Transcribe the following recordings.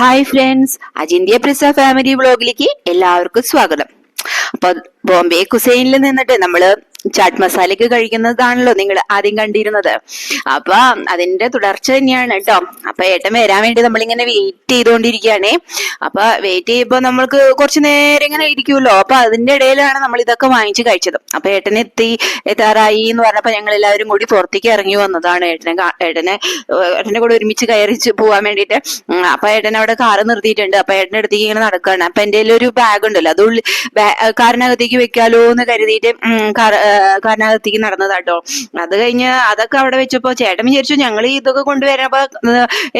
Hi friends അജിന്ത്യ പ്രസ family വ്ളോഗിലേക്ക് എല്ലാവർക്കും സ്വാഗതം. അപ്പൊ ബോംബെ കുസൈനിൽ നിന്നിട്ട് നമ്മൾ ചാറ്റ് മസാലയ്ക്ക് കഴിക്കുന്നതാണല്ലോ നിങ്ങൾ ആദ്യം കണ്ടിരുന്നത്. അപ്പൊ അതിന്റെ തുടർച്ച തന്നെയാണ് കേട്ടോ. അപ്പൊ ഏട്ടൻ വരാൻ വേണ്ടി നമ്മൾ ഇങ്ങനെ വെയിറ്റ് ചെയ്തുകൊണ്ടിരിക്കുകയാണേ അപ്പൊ വെയിറ്റ് ചെയ്യുമ്പോൾ നമ്മൾക്ക് കുറച്ച് നേരം ഇങ്ങനെ ഇരിക്കുമല്ലോ. അപ്പൊ അതിന്റെ ഇടയിലാണ് നമ്മൾ ഇതൊക്കെ വാങ്ങിച്ചു കഴിച്ചത്. അപ്പൊ ഏട്ടൻ എത്തി എത്താറായി എന്ന് പറഞ്ഞപ്പോ ഞങ്ങൾ എല്ലാവരും കൂടി പുറത്തേക്ക് ഇറങ്ങി വന്നതാണ് ഏട്ടനെ ഏട്ടനെ ഏട്ടനെ ഏട്ടന്റെ കൂടെ ഒരുമിച്ച് കയറി പോവാൻ വേണ്ടിയിട്ട്. അപ്പൊ ഏട്ടൻ അവിടെ കാറ് നിർത്തിയിട്ടുണ്ട്. അപ്പൊ ഏട്ടന്റെ അടുത്തേക്ക് ഇങ്ങനെ നടക്കുകയാണ് അപ്പൊ എന്റെ ഒരു ബാഗ് ഉണ്ടല്ലോ. അത് ഉള്ളി കാറിനകത്തേക്ക് വെക്കാലോ എന്ന് കരുതിയിട്ട് കാർ ഏഹ് കാറിനകത്തേക്ക് നടന്നതാട്ടോ. അത് കഴിഞ്ഞ് അതൊക്കെ അവിടെ വെച്ചപ്പോ ചേട്ടൻ വിചാരിച്ചു ഞങ്ങൾ ഇതൊക്കെ കൊണ്ടുവരുമ്പോ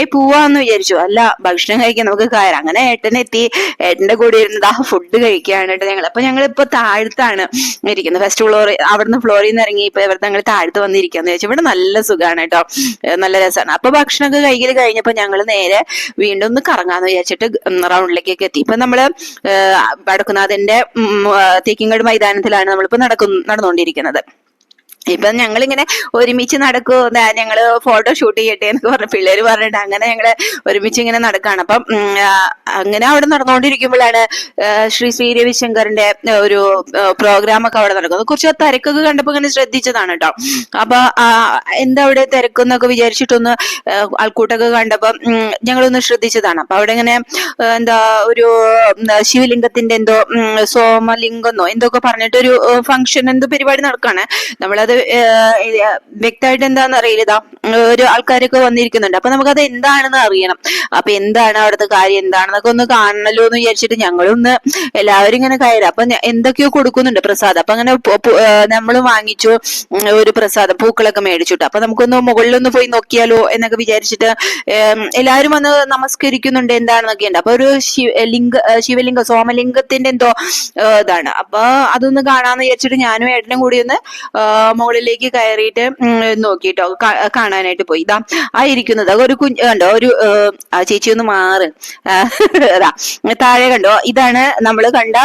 ഏ പോവാന്ന് വിചാരിച്ചു. അല്ല ഭക്ഷണം കഴിക്കാൻ നമുക്ക് കയറാം അങ്ങനെ ഏട്ടൻ എത്തി. ഏട്ടന്റെ കൂടെ ഇരുന്നത് ആ ഫുഡ് കഴിക്കുകയാണ് കേട്ടോ ഞങ്ങൾ അപ്പൊ ഞങ്ങൾ ഇപ്പൊ താഴത്താണ് ഇരിക്കുന്നത്. ഫസ്റ്റ് ഫ്ലോർ അവിടുന്ന് ഫ്ലോറിൽ നിന്ന് ഇറങ്ങി ഇപ്പൊ ഇവിടുത്തെ ഞങ്ങൾ താഴത്ത് വന്നിരിക്കാന്ന് വെച്ചാൽ ഇവിടെ നല്ല സുഖമാണ് കേട്ടോ. നല്ല രസമാണ്. അപ്പൊ ഭക്ഷണമൊക്കെ കഴിക്കൽ കഴിഞ്ഞപ്പോ ഞങ്ങൾ നേരെ വീണ്ടും ഒന്ന് കറങ്ങാന്ന് വിചാരിച്ചിട്ട് റൗണ്ടിലേക്കൊക്കെ എത്തി. ഇപ്പൊ നമ്മൾ വടക്കുന്നാഥന്റെ തേക്കിങ്ങാട് മൈതാനത്തിലാണ് നമ്മളിപ്പോ നടക്കുന്നു നടന്നുകൊണ്ടിരിക്കുന്നത് നടന്നുകൊണ്ടിരിക്കുന്നത് ഇപ്പൊ ഞങ്ങളിങ്ങനെ ഒരുമിച്ച് നടക്കൂ എന്താ ഞങ്ങൾ ഫോട്ടോ ഷൂട്ട് ചെയ്യട്ടെ എന്നൊക്കെ പറഞ്ഞു പിള്ളേര് പറഞ്ഞിട്ട് അങ്ങനെ ഞങ്ങൾ ഒരുമിച്ച് ഇങ്ങനെ നടക്കാണ്. അപ്പം അങ്ങനെ അവിടെ നടന്നുകൊണ്ടിരിക്കുമ്പോഴാണ് ശ്രീ ശ്രീ രവിശങ്കറിന്റെ ഒരു പ്രോഗ്രാം ഒക്കെ അവിടെ നടക്കുന്നത്. കുറച്ച് തിരക്കൊക്കെ കണ്ടപ്പോ ഇങ്ങനെ ശ്രദ്ധിച്ചതാണ് കേട്ടോ അപ്പൊ എന്താ അവിടെ തിരക്കെന്നൊക്കെ വിചാരിച്ചിട്ടൊന്ന് ആൾക്കൂട്ടൊക്കെ കണ്ടപ്പോ ഞങ്ങളൊന്ന് ശ്രദ്ധിച്ചതാണ്. അപ്പൊ അവിടെ ഇങ്ങനെ എന്താ ഒരു ശിവലിംഗത്തിന്റെ എന്തോ സോമലിംഗമെന്നോ എന്തോ ഒക്കെ പറഞ്ഞിട്ടൊരു ഫംഗ്ഷൻ എന്തോ പരിപാടി നടക്കാണ്. നമ്മളത് വ്യക്തമായിട്ട് എന്താന്ന് അറിയില്ല. ഇതാ ഒരു ആൾക്കാരൊക്കെ വന്നിരിക്കുന്നുണ്ട്. അപ്പൊ നമുക്കത് എന്താണെന്ന് അറിയണം. അപ്പൊ എന്താണ് അവിടുത്തെ കാര്യം? എന്താണെന്നൊക്കെ ഒന്ന് കാണണല്ലോ എന്ന് വിചാരിച്ചിട്ട് ഞങ്ങളൊന്ന് എല്ലാവരും ഇങ്ങനെ കയറി. അപ്പൊ എന്തൊക്കെയോ കൊടുക്കുന്നുണ്ട് പ്രസാദം. അപ്പൊ അങ്ങനെ നമ്മൾ വാങ്ങിച്ചു ഒരു പ്രസാദം പൂക്കളൊക്കെ മേടിച്ചിട്ട്. അപ്പൊ നമുക്കൊന്ന് മുകളിലൊന്ന് പോയി നോക്കിയാലോ എന്നൊക്കെ വിചാരിച്ചിട്ട് എല്ലാവരും വന്ന് നമസ്കരിക്കുന്നുണ്ട് എന്താണെന്നൊക്കെ ഉണ്ട്. അപ്പൊ ഒരു ലിംഗ ശിവലിംഗ സോമലിംഗത്തിന്റെ എന്തോ ഇതാണ്. അപ്പൊ അതൊന്ന് കാണാന്ന് വിചാരിച്ചിട്ട് ഞാനും ഏട്ടനും കൂടി ഒന്ന് മുകളിലേക്ക് കയറിയിട്ട് നോക്കിട്ടോ കാണാനായിട്ട് പോയി. ഇതാ ആ ഇരിക്കുന്നത്. ഒരു കുഞ്ഞ് കണ്ടോ ഒരു ആ ചേച്ചി ഒന്ന് മാറ്. അതാ താഴെ കണ്ടോ ഇതാണ് നമ്മൾ കണ്ട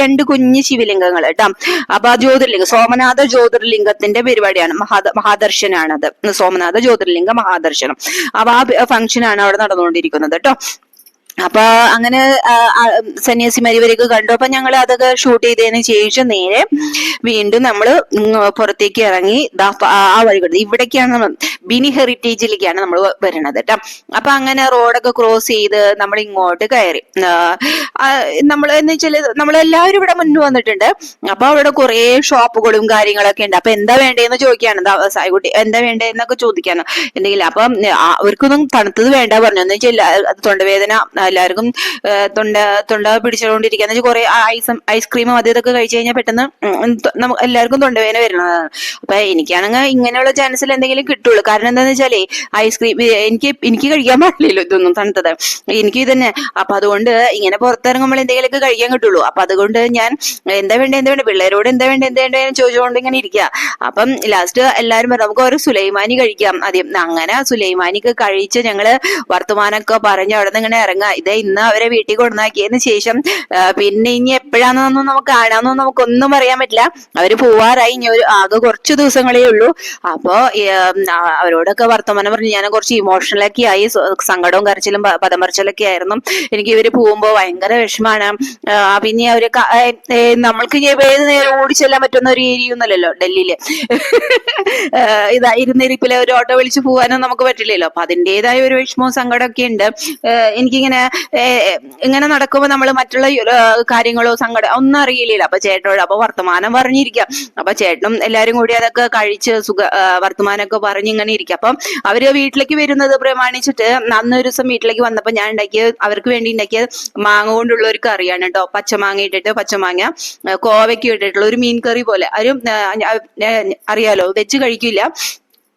രണ്ട് കുഞ്ഞ് ശിവലിംഗങ്ങൾ കേട്ടോ. അപ്പൊ ആ ജ്യോതിർലിംഗം സോമനാഥ ജ്യോതിർലിംഗത്തിന്റെ പരിപാടിയാണ്. മഹാ മഹാദർശനാണത്. സോമനാഥ ജ്യോതിർലിംഗ മഹാദർശനം. അപ്പൊ ആ ഫംഗ്ഷൻ ആണ് അവിടെ നടന്നുകൊണ്ടിരിക്കുന്നത് കേട്ടോ. അപ്പൊ അങ്ങനെ സന്യാസിമാരി ഇവരൊക്കെ കണ്ടു. അപ്പൊ ഞങ്ങൾ അതൊക്കെ ഷൂട്ട് ചെയ്തതിന് ശേഷം നേരെ വീണ്ടും നമ്മൾ പുറത്തേക്ക് ഇറങ്ങി ആ വഴി കൊടുത്തു ഇവിടേക്കാണ് നമ്മൾ ബിനി ഹെറിറ്റേജിലേക്കാണ് നമ്മൾ വരുന്നത് കേട്ടോ അപ്പൊ അങ്ങനെ റോഡൊക്കെ ക്രോസ് ചെയ്ത് നമ്മൾ ഇങ്ങോട്ട് കയറി നമ്മൾ എന്ന് വെച്ചാൽ നമ്മളെല്ലാവരും ഇവിടെ മുന്നിൽ വന്നിട്ടുണ്ട്. അപ്പൊ അവിടെ കുറെ ഷോപ്പുകളും കാര്യങ്ങളൊക്കെ ഉണ്ട്. അപ്പൊ എന്താ വേണ്ടതെന്ന് ചോദിക്കാണ്. സായിക്കുട്ടി എന്താ വേണ്ടതെന്നൊക്കെ ചോദിക്കാണ്. എന്തെങ്കിലും അപ്പൊ അവർക്കൊന്നും തണുത്തത് വേണ്ട പറഞ്ഞു. എന്ന് വെച്ചാൽ തൊണ്ടവേദന എല്ലാവർക്കും തൊണ്ട തൊണ്ട പിടിച്ചുകൊണ്ടിരിക്കുക എന്ന് വെച്ചാൽ കുറെ ഐസ് ഐസ്ക്രീമും അത് ഇതൊക്കെ കഴിച്ചു കഴിഞ്ഞാൽ പെട്ടെന്ന് എല്ലാവർക്കും തൊണ്ടവേദന വരുന്നതാണ്. അപ്പൊ എനിക്കാണെങ്കിൽ ഇങ്ങനെയുള്ള ചാൻസിൽ എന്തെങ്കിലും കിട്ടുള്ളൂ. കാരണം എന്താന്ന് വെച്ചാലേ ഐസ്ക്രീം എനിക്ക് എനിക്ക് കഴിക്കാൻ പാടില്ലല്ലോ ഇതൊന്നും തണുത്തത്. എനിക്ക് ഇതന്നെ. അപ്പൊ അതുകൊണ്ട് ഇങ്ങനെ പുറത്തിറങ്ങുമ്പോൾ എന്തെങ്കിലുമൊക്കെ കഴിക്കാൻ കിട്ടുള്ളൂ. അപ്പൊ അതുകൊണ്ട് ഞാൻ എന്താ വേണ്ട എന്താ വേണ്ട? പിള്ളേരോട് എന്താ വേണ്ട എന്താ വേണ്ട ചോദിച്ചുകൊണ്ട് ഇങ്ങനെ ഇരിക്കുക അപ്പം ലാസ്റ്റ് എല്ലാവരും പറഞ്ഞു നമുക്ക് ഒരു സുലൈമാനി കഴിക്കാം. ആദ്യം അങ്ങനെ സുലൈമാനിക്ക് കഴിച്ച് ഞങ്ങൾ വർത്തമാനമൊക്കെ പറഞ്ഞ് അവിടെ നിന്ന് ഇങ്ങനെ ഇറങ്ങാം ഇത് ഇന്ന് അവരെ വീട്ടിൽ കൊണ്ടുവന്നാക്കിയതിന് ശേഷം പിന്നെ ഇനി എപ്പോഴാണെന്നൊന്നും നമുക്ക് കാണാമെന്നൊന്നും നമുക്കൊന്നും പറയാൻ പറ്റില്ല. അവർ പോവാറായി. ഇനി ഒരു ആകെ കുറച്ച് ദിവസങ്ങളേ ഉള്ളൂ. അപ്പോ അവരോടൊക്കെ വർത്തമാനം പറഞ്ഞു ഞാൻ കുറച്ച് ഇമോഷണലൊക്കെ ആയി. സങ്കടവും കരച്ചിലും പദമറിച്ചിലൊക്കെ ആയിരുന്നു. എനിക്ക് ഇവർ പോകുമ്പോ ഭയങ്കര വിഷമാണ്. ആ, പിന്നെ അവർ നമ്മൾക്ക് ഏത് നേരം ഓടിച്ചെല്ലാൻ പറ്റുന്ന ഒരു ഏരിയ ഒന്നല്ലല്ലോ ഡൽഹിയിൽ ഇതാ ഇരുന്നിരിപ്പിലെ ഒരു ഓട്ടോ വിളിച്ചു പോകാനും നമുക്ക് പറ്റില്ലല്ലോ. അപ്പൊ അതിന്റേതായ ഒരു വിഷമവും സങ്കടമൊക്കെ ഉണ്ട്. എനിക്കിങ്ങനെ ഇങ്ങനെ നടക്കുമ്പോ നമ്മൾ മറ്റുള്ള കാര്യങ്ങളോ സങ്കടം ഒന്നും അറിയില്ലല്ലോ. അപ്പൊ ചേട്ടനോട് അപ്പൊ വർത്തമാനം പറഞ്ഞിരിക്കാം. അപ്പൊ ചേട്ടനും എല്ലാരും കൂടി അതൊക്കെ കഴിച്ച് സുഖ വർത്തമാനം വർത്തമാനമൊക്കെ പറഞ്ഞ് ഇങ്ങനെ ഇരിക്കാം. അപ്പം അവർ വീട്ടിലേക്ക് വരുന്നത് പ്രമാണിച്ചിട്ട് അന്ന് ഒരു ദിവസം വീട്ടിലേക്ക് വന്നപ്പോ ഞാൻ ഉണ്ടാക്കിയ അവർക്ക് വേണ്ടി ഉണ്ടാക്കിയ മാങ്ങ കൊണ്ടുള്ള അറിയാണ് കേട്ടോ. പച്ചമാങ്ങ ഇട്ടിട്ട് പച്ചമാങ്ങ കോവയ്ക്ക് ഇട്ടിട്ടുള്ള ഒരു മീൻ കറി പോലെ. ആരും അറിയാലോ വെച്ച് കഴിക്കില്ല.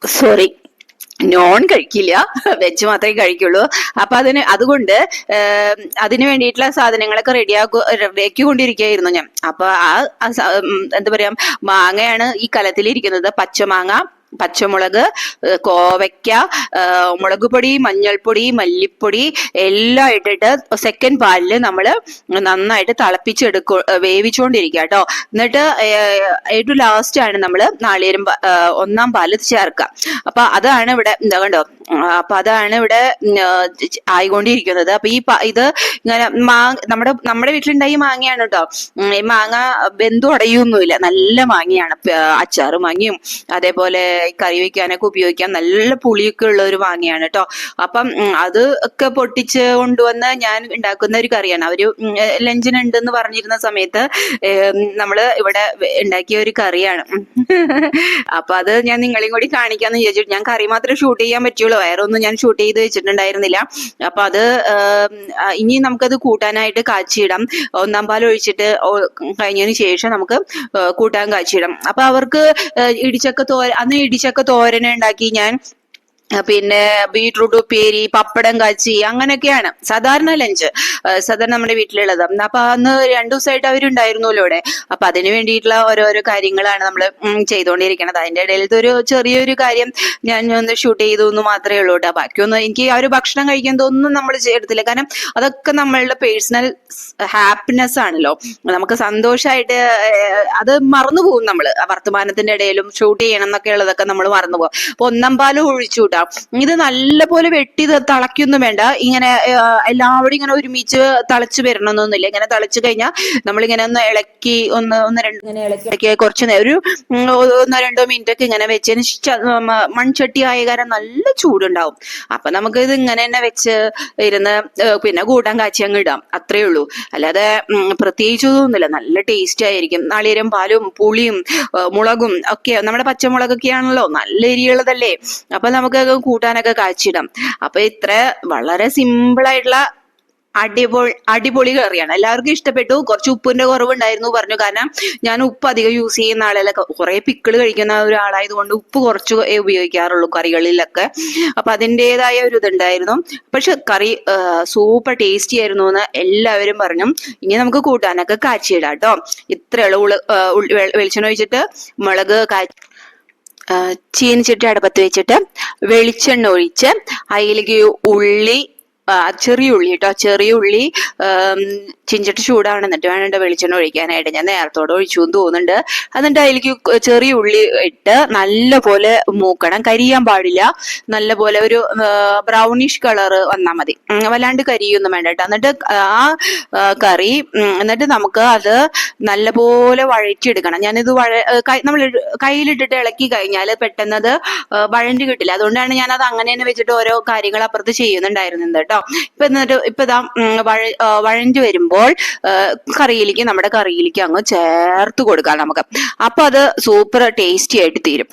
സോറി നോൺ കഴിക്കില്ല. വെജ് മാത്രമേ കഴിക്കുള്ളൂ. അപ്പൊ അതിന് അതുകൊണ്ട് അതിന് വേണ്ടിയിട്ടുള്ള സാധനങ്ങളൊക്കെ റെഡിയാക്കു റെഡിയാക്കിക്കൊണ്ടിരിക്കുകയായിരുന്നു ഞാൻ. അപ്പൊ ആ എന്താ പറയാ മാങ്ങയാണ് ഈ കലത്തിലിരിക്കുന്നത്. പച്ചമാങ്ങ പച്ചമുളക് കോവയ്ക്ക മുളക് പൊടി മഞ്ഞൾപ്പൊടി മല്ലിപ്പൊടി എല്ലാം ഇട്ടിട്ട് സെക്കൻഡ് പാലിൽ നമ്മൾ നന്നായിട്ട് തിളപ്പിച്ചെടുക്കു വേവിച്ചുകൊണ്ടിരിക്കുക കേട്ടോ. എന്നിട്ട് ഏറ്റവും ലാസ്റ്റ് ആണ് നമ്മൾ നാളികേരം ഒന്നാം പാൽ ചേർക്കുക. അപ്പൊ അതാണ് ഇവിടെ എന്താ കണ്ടോ അപ്പൊ അതാണ് ഇവിടെ ആയിക്കൊണ്ടിരിക്കുന്നത്. അപ്പൊ ഈ ഇത് ഇങ്ങനെ മാങ് നമ്മുടെ നമ്മുടെ വീട്ടിലുണ്ടായി മാങ്ങയാണ് കേട്ടോ. ഈ മാങ്ങ ബന്ധു അടയൊന്നുമില്ല. നല്ല മാങ്ങയാണ് അച്ചാറ് മാങ്ങയും അതേപോലെ കറി വെക്കാനൊക്കെ ഉപയോഗിക്കാം. നല്ല പുളിയൊക്കെ ഉള്ള ഒരു മാങ്ങയാണ് കേട്ടോ അപ്പം അത് ഒക്കെ പൊട്ടിച്ച് കൊണ്ടുവന്ന് ഞാൻ ഉണ്ടാക്കുന്ന ഒരു കറിയാണ്. അവർ ലഞ്ചിനുണ്ടെന്ന് പറഞ്ഞിരുന്ന സമയത്ത് നമ്മൾ ഇവിടെ ഉണ്ടാക്കിയ ഒരു കറിയാണ്. അപ്പൊ അത് ഞാൻ നിങ്ങളെയും കൂടി കാണിക്കാന്ന് വിചാരിച്ചു ഞാൻ കറി മാത്രമേ ഷൂട്ട് ചെയ്യാൻ പറ്റുള്ളൂ. വേറെ ഒന്നും ഞാൻ ഷൂട്ട് ചെയ്ത് വെച്ചിട്ടുണ്ടായിരുന്നില്ല. അപ്പൊ അത് ഇനി നമുക്കത് കൂട്ടാനായിട്ട് കാച്ചിയിടാം. ഒന്നാം പാൽ ഒഴിച്ചിട്ട് കഴിഞ്ഞതിന് ശേഷം നമുക്ക് കൂട്ടാൻ കാച്ചിയിടാം. അപ്പൊ അവർക്ക് ഇടിച്ചക്ക തോര അന്ന് ഇടിച്ചക്ക തോരൻ ഉണ്ടാക്കി ഞാൻ പിന്നെ ബീട്രൂട്ട് ഉപ്പേരി പപ്പടം കാച്ചി അങ്ങനെയൊക്കെയാണ്. സാധാരണ ലഞ്ച് സാധാരണ നമ്മുടെ വീട്ടിലുള്ളത്. അപ്പൊ അന്ന് രണ്ടു ദിവസമായിട്ട് അവരുണ്ടായിരുന്നല്ലോ ഇവിടെ. അപ്പൊ അതിന് വേണ്ടിയിട്ടുള്ള ഓരോരോ കാര്യങ്ങളാണ് നമ്മൾ ചെയ്തുകൊണ്ടിരിക്കുന്നത്. അതിന്റെ ഇടയിലത്തെ ഒരു ചെറിയൊരു കാര്യം ഞാൻ ഒന്ന് ഷൂട്ട് ചെയ്തു എന്ന് മാത്രമേ ഉള്ളൂ കേട്ടോ. ബാക്കിയൊന്നും എനിക്ക് ആ ഒരു ഭക്ഷണം കഴിക്കുന്നതൊന്നും നമ്മൾ ചെയ്തിട്ടില്ല കാരണം അതൊക്കെ നമ്മളുടെ പേഴ്സണൽ ഹാപ്പിനെസ് ആണല്ലോ. നമുക്ക് സന്തോഷമായിട്ട് അത് മറന്നു പോകും നമ്മൾ. ആ വർത്തമാനത്തിന്റെ ഇടയിലും ഷൂട്ട് ചെയ്യണം എന്നൊക്കെ ഉള്ളതൊക്കെ നമ്മൾ മറന്നു പോകും. അപ്പൊ ഒന്നാം പാലും ഒഴിച്ചു ഇത് നല്ലപോലെ വെട്ടി ത- തിളയ്ക്കൊന്നും വേണ്ട. ഇങ്ങനെ എല്ലാവരും ഇങ്ങനെ ഒരുമിച്ച് തിളച്ച് വരണമെന്നൊന്നുമില്ല. ഇങ്ങനെ തിളച്ചു കഴിഞ്ഞാൽ നമ്മളിങ്ങനെ ഒന്ന് ഇളക്കി ഒന്ന് ഒന്ന് രണ്ട് ഇങ്ങനെ ഇളക്കി. കുറച്ച് നേരം. ഒരു ഒന്നോ രണ്ടോ മിനിറ്റ് ഒക്കെ ഇങ്ങനെ വെച്ചതിന് മൺചട്ടി ആയ കാരണം നല്ല ചൂടുണ്ടാവും. അപ്പൊ നമുക്ക് ഇത് ഇങ്ങനെ തന്നെ വെച്ച് ഇരുന്ന് പിന്നെ കൂടാൻ കാച്ചി അങ്ങ് ഇടാം. അത്രേ ഉള്ളൂ. അല്ലാതെ പ്രത്യേകിച്ച് ഒന്നുമില്ല നല്ല ടേസ്റ്റ് ആയിരിക്കും. നാളികേരം പാലും പുളിയും മുളകും ഒക്കെ നമ്മുടെ പച്ചമുളകൊക്കെ ആണല്ലോ നല്ല എരിയുള്ളതല്ലേ അപ്പൊ നമുക്ക് കൂട്ടാനൊക്കെ കാച്ചിടാം. അപ്പൊ ഇത്ര വളരെ സിമ്പിൾ ആയിട്ടുള്ള അടിപൊളി അടിപൊളി കറിയാണ്. എല്ലാവർക്കും ഇഷ്ടപ്പെട്ടു. കുറച്ച് ഉപ്പിന്റെ കുറവുണ്ടായിരുന്നു പറഞ്ഞു. കാരണം ഞാൻ ഉപ്പ് അധികം യൂസ് ചെയ്യുന്ന ആളല്ല കുറെ പിക്കിൾ കഴിക്കുന്ന ഒരാളായതുകൊണ്ട് ഉപ്പ് കുറച്ച് ഉപയോഗിക്കാറുള്ളൂ കറികളിലൊക്കെ. അപ്പൊ അതിന്റെതായ ഒരു ഇതുണ്ടായിരുന്നു. പക്ഷെ കറി സൂപ്പർ ടേസ്റ്റി ആയിരുന്നു എന്ന് എല്ലാവരും പറഞ്ഞു. ഇനി നമുക്ക് കൂട്ടാനൊക്കെ കാച്ചിയിടാം കേട്ടോ. ആ, ഉള്ളി- വെളിച്ചെണ്ണ ഒഴിച്ചിട്ട് മുളക് കാ ആ, ചീനിച്ചട്ടി അടുപ്പത്ത് വെച്ചിട്ട് വെളിച്ചെണ്ണ ഒഴിച്ച് അതിലേക്ക് ഉള്ളി ചെറിയ ഉള്ളി കേട്ടോ ചെറിയ ഉള്ളി ചിഞ്ചിട്ട് ചൂടാണ് എന്നിട്ട് വേണ്ട വെളിച്ചെണ്ണ ഒഴിക്കാനായിട്ട് ഞാൻ നേരത്തോടെ ഒഴിച്ചു എന്ന് തോന്നുന്നുണ്ട്. എന്നിട്ട് അതിലേക്ക് ചെറിയ ഉള്ളി ഇട്ട് നല്ല പോലെ മൂക്കണം. കരിയാൻ പാടില്ല. നല്ല പോലെ ഒരു ബ്രൗണിഷ് കളർ വന്നാൽ മതി. വല്ലാണ്ട് കരിയൊന്നും വേണ്ട എന്നിട്ട് ആ കറി എന്നിട്ട് നമുക്ക് അത് നല്ല പോലെ വഴറ്റിയെടുക്കണം. ഞാനിത് വഴ നമ്മൾ കയ്യിലിട്ടിട്ട് ഇളക്കി കഴിഞ്ഞാൽ പെട്ടെന്ന് അത് ആ, വഴണ്ടി കിട്ടില്ല. അതുകൊണ്ടാണ് ഞാൻ അത് അങ്ങനെ തന്നെ വെച്ചിട്ട് ഓരോ കാര്യങ്ങൾ അപ്പുറത്ത് ചെയ്യുന്നുണ്ടായിരുന്നത് കേട്ടോ ഇപ്പൊ എന്നിട്ട് ഇപ്പൊ ഇതാ വഴ വഴഞ്ഞു വരുമ്പോൾ കറിയിലേക്ക് നമ്മുടെ കറിയിലേക്ക് അങ്ങ് ചേർത്ത് കൊടുക്കാം നമുക്ക്. അപ്പൊ അത് സൂപ്പർ ടേസ്റ്റി ആയിട്ട് തീരും.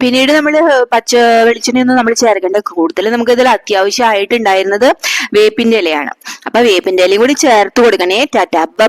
പിന്നീട് നമ്മൾ പച്ച വെളിച്ചെണ്ണയൊന്നും നമ്മൾ ചേർക്കേണ്ട കൂടുതൽ നമുക്ക് ഇതിൽ അത്യാവശ്യമായിട്ടുണ്ടായിരുന്നത് വേപ്പിന്റെ ഇലയാണ്. അപ്പൊ വേപ്പിന്റെ ഇലയും കൂടി ചേർത്ത് കൊടുക്കണേ. Tata bye